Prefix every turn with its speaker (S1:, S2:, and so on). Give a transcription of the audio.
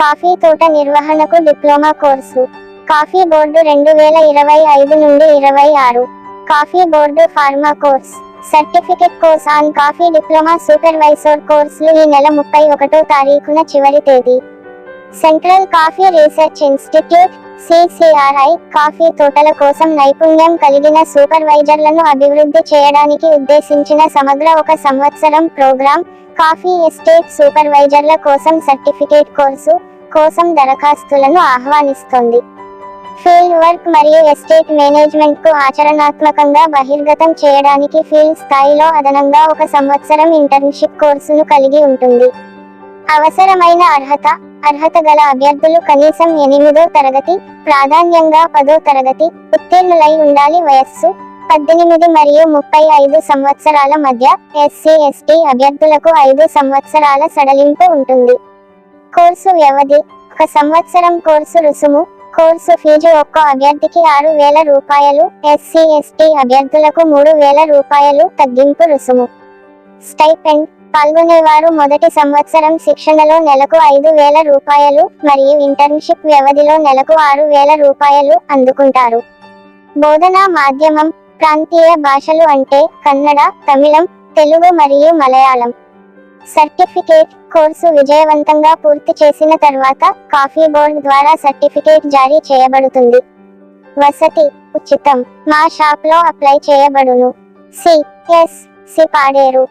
S1: Coffee తోట నిర్వహణకు diploma course. Coffee board రెండు వేల ఇరవై ఐదు నుండి ఇరవై ఆరు. Coffee board farmer course. Certificate course on coffee diploma supervisor కోర్సులు ఈ నెల ముప్పై ఒకటో తారీఖున చివరి తేదీ. Central coffee research institute CCRI coffee తోటల కోసం నైపుణ్యం కలిగిన సూపర్వైజర్లను అభివృద్ధి చేయడానికి ఉద్దేశించిన సమగ్ర ఒక సంవత్సరం ప్రోగ్రాం కాఫీ ఎస్టేట్ సూపర్వైజర్ల కోసం సర్టిఫికేట్ కోర్సు కోసం దరఖాస్తులను ఆహ్వానిస్తోంది. ఫీల్డ్ వర్క్ మరియు ఎస్టేట్ మేనేజ్మెంట్కు ఆచరణాత్మకంగా బహిర్గతం చేయడానికి ఫీల్డ్ స్థాయిలో అదనంగా ఒక సంవత్సరం ఇంటర్న్షిప్ కోర్సును కలిగి ఉంటుంది. అవసరమైన అర్హత అర్హత గల అభ్యర్థులు కనీసం ఎనిమిదో తరగతి ప్రాధాన్యంగా పదో తరగతి ఉత్తీర్ణులై ఉండాలి వయస్సు పద్దెనిమిది మరియు ముప్పై ఐదు సంవత్సరాల మధ్య ఎస్సీ ఎస్టీ అభ్యర్థులకు ఐదు సంవత్సరాల సడలింపు ఉంటుంది. కోర్సు వ్యవధి ఒక సంవత్సరం కోర్సు రుసుము కోర్సు ఫీజు ఒక్క అభ్యర్థికి ఆరు వేల రూపాయలు ఎస్సీ ఎస్టీ అభ్యర్థులకు మూడు వేల రూపాయలు తగ్గింపు రుసుము. స్టైపెండ్ పాల్గొనేవారు మొదటి సంవత్సరం శిక్షణలో నెలకు ఐదు వేల రూపాయలు మరియు ఇంటర్న్షిప్ వ్యవధిలో నెలకు ఆరు వేల రూపాయలు అందుకుంటారు. బోధనా మాధ్యమం ప్రాంతీయ భాషలు అంటే కన్నడ తమిళం తెలుగు మరియు మలయాళం. సర్టిఫికేట్ కోర్సు విజయవంతంగా పూర్తి చేసిన తర్వాత కాఫీ బోర్డ్ ద్వారా సర్టిఫికేట్ జారీ చేయబడుతుంది. వసతి ఉచితం. మా షాప్లో అప్లై చేయబడును. C S C Paderu.